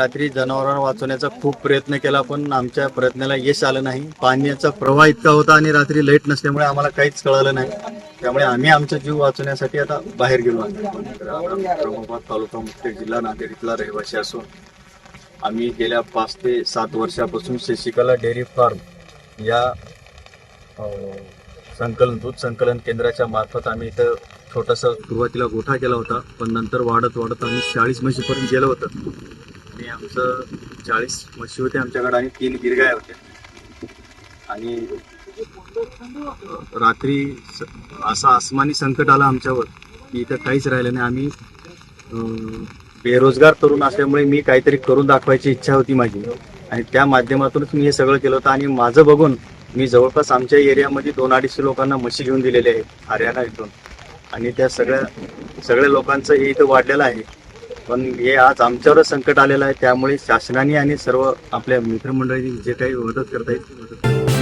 रात्री जनावरांना वाचवण्याचा खूप प्रयत्न केला पण आमच्या प्रयत्नाला यश आलं नाही. पाण्याचा प्रवाह इतका होता आणि रात्री लाइट नसल्यामुळे आम्हाला काहीच कळालं नाही. त्यामुळे आम्ही आमचा जीव वाचवण्यासाठी आता बाहेर गेलो आहे. तर तालुका मुख्य जिल्हा नांदेड इथला रहिवासी असून आम्ही गेल्या पाच ते सात वर्षापासून शशिकला डेअरी फार्म या संकलन दूध संकलन केंद्राच्या मार्फत आम्ही इथं छोटासा सुरुवातीला गोठा केला होता पण नंतर वाढत वाढत आम्ही चाळीस म्हशीपर्यंत गेलो होतं. आणि आमचं चाळीस म्हशी होते आमच्याकडे आणि तीन गिरगाय होत्या. आणि रात्री असा आसमानी संकट आला आमच्यावर की इथं काहीच राहिलं नाही. आम्ही बेरोजगार तरुण असल्यामुळे मी काहीतरी करून दाखवायची इच्छा होती माझी. आणि त्या माध्यमातूनच मी हे सगळं केलं होतं. आणि माझं बघून मी जवळपास आमच्या एरियामध्ये दोन अडीचशे लोकांना म्हशी घेऊन दिलेले आहेत हरियाणा इथून. आणि त्या सगळ्या सगळ्या लोकांचं हे इथं वाढलेलं आहे. पण हे आज आमच्यावरच संकट आलेलं आहे त्यामुळे शासनाने आणि सर्व आपल्या मित्रमंडळींनी जे काही मदत करता येईल मदत